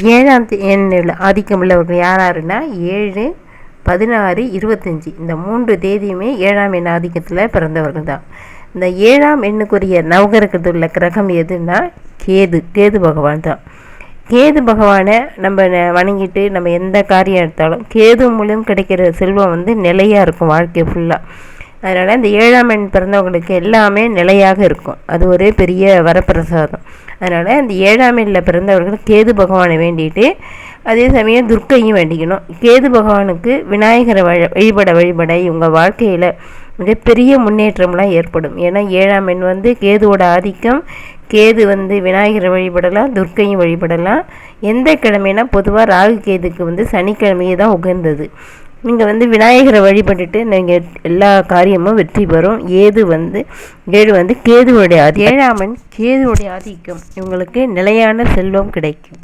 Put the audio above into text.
ஏழாம் தே- எண்ணில் ஆதிக்கம் உள்ளவர்கள் யார் யாருன்னா ஏழு பதினாறு இருபத்தஞ்சி. இந்த மூன்று தேதியுமே ஏழாம் எண் ஆதிக்கத்தில் பிறந்தவர்கள் தான். இந்த ஏழாம் எண்ணுக்குரிய நவகரகத்தில் உள்ள கிரகம் எதுன்னா கேது. கேது பகவான் தான். கேது பகவானை நம்ம வணங்கிட்டு நம்ம எந்த காரியம் எடுத்தாலும் கேது மூலம் கிடைக்கிற செல்வம் வந்து நிலையாக இருக்கும் வாழ்க்கை ஃபுல்லாக அதனால் இந்த ஏழாம் எண் பிறந்தவங்களுக்கு எல்லாமே நிலையாக இருக்கும். அது ஒரு பெரிய வரப்பிரசாதம். அதனால் இந்த ஏழாம் எண்ணில் பிறந்தவர்கள் கேது பகவானை வேண்டிட்டு அதே சமயம் துர்க்கையும் வேண்டிக்கணும். கேது பகவானுக்கு விநாயகரை வழ வழிபட வழிபட இவங்க வாழ்க்கையில் மிகப்பெரிய முன்னேற்றம்லாம் ஏற்படும். ஏன்னா ஏழாம் எண் வந்து கேதுவோட ஆதிக்கம். கேது வந்து விநாயகரை வழிபடலாம் துர்க்கையும் வழிபடலாம். எந்த கிழமைனா பொதுவாக ராகு கேதுக்கு வந்து சனிக்கிழமையே தான் உகந்தது. நீங்கள் வந்து விநாயகரை வழிபட்டுட்டு நீங்கள் எல்லா காரியமும் வெற்றி பெறும். ஏது வந்து ஏழு வந்து கேதுவுடைய ஆதி ஏழாமன் கேதுவுடைய ஆதிக்கம். இவங்களுக்கு நிலையான செல்வம் கிடைக்கும்.